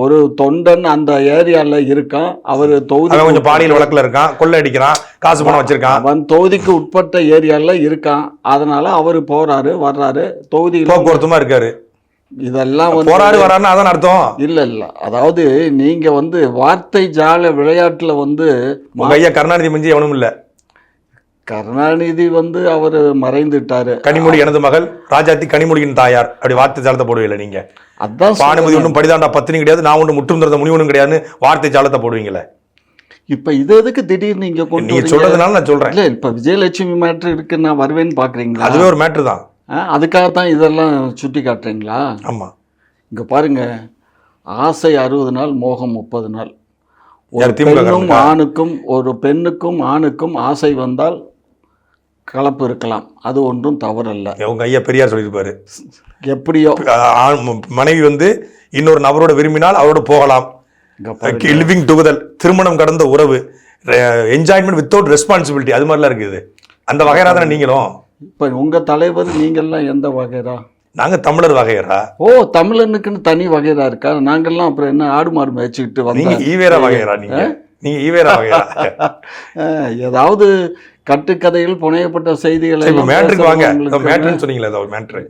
ஒரு தொண்டன் அந்த ஏரியால இருக்கான். அவர் தொகுதி கொஞ்சம் பாலியல் வழக்குல இருக்கான். கொள்ளை அடிக்கிறான். காசு பணம் வச்சிருக்கான். அவன் தொகுதிக்கு உட்பட்ட ஏரியால இருக்கான். அதனால அவர் போறாரு வர்றாரு. தொகுதியில போக்குவரத்துமா இருக்காரு. இதெல்லாம் வந்து போராடு வரான்னு அதான் அர்த்தம். இல்ல இல்ல. அதாவது நீங்க வந்து வார்த்தை ஜால விளையாட்டுல வந்து ஐயா கருணாநிதி மிஞ்சி எவனும் இல்ல. கருணாநிதி வந்து அவர் மறைந்துட்டாரு. கனிமொழி எனது மகள் ராஜாத்தி கனிமொழியின் தாயார். அப்படி வார்த்தை ஜாலத்தை போடுவீங்களா நீங்க? அதான் பானுமதி. ஒன்றும் படிதாண்டா பத்தினி கிடையாது நான் ஒன்றும் முற்றும் திறந்த முனிவனும் கிடையாதுன்னு வார்த்தை ஜாலத்தை போடுவீங்களே? இப்ப இது எதுக்கு திடீர்னு இங்க கொண்டு நீங்க? சொல்றதுனால நான் சொல்றேன். இல்ல இப்ப விஜயலட்சுமி மேட்ரு இருக்கு நான் வருவேன்னு பாக்குறீங்களா? அதுவே ஒரு மேட்ரு தான். ஆ, அதுக்காகத்தான் இதெல்லாம் சுட்டி காட்டுறீங்களா? ஆமா. இங்க பாருங்க ஆசை அறுபது நாள் மோகம் முப்பது நாள். ஒரு பெண்ணும்? ஆணுக்கும் ஒரு பெண்ணுக்கும் ஆணுக்கும் ஆசை வந்தால் கலப்பு இருக்கலாம். அது ஒன்றும் தவறல்ல. உங்க ஐயா பெரியார் சொல்லியிருப்பாரு. எப்படியோ. மனைவி வந்து இன்னொரு நபரோட விரும்பினால் அவரோட போகலாம். லிவிங் டுகெதர் திருமணம் கடந்த உறவு என்ஜாய்மெண்ட் வித்தவுட் ரெஸ்பான்சிபிலிட்டி அது மாதிரிலாம் இருக்குது அந்த வகையரா தானே நீங்களும்? இப்ப உங்க தலைவர் நீங்கெல்லாம் எந்த வகைரா நாங்க தமிழர் வகையரா ஓ தமிழனுக்குன்னு தனி வகைரா இருக்கா? நாங்கெல்லாம் அப்புறம் என்ன ஆடு மாடு மேய்ச்சிக்கிட்டு வந்தோம் ஈவேரா வகையரா நீங்க. நீங்க ஈவேரா ஏதாவது கட்டுக்கதையில் புனையப்பட்ட செய்திகளை மேட்ருக்கு வாங்க. மேட்ருன்னு சொன்னீங்களே ஒரு மேட்ரு.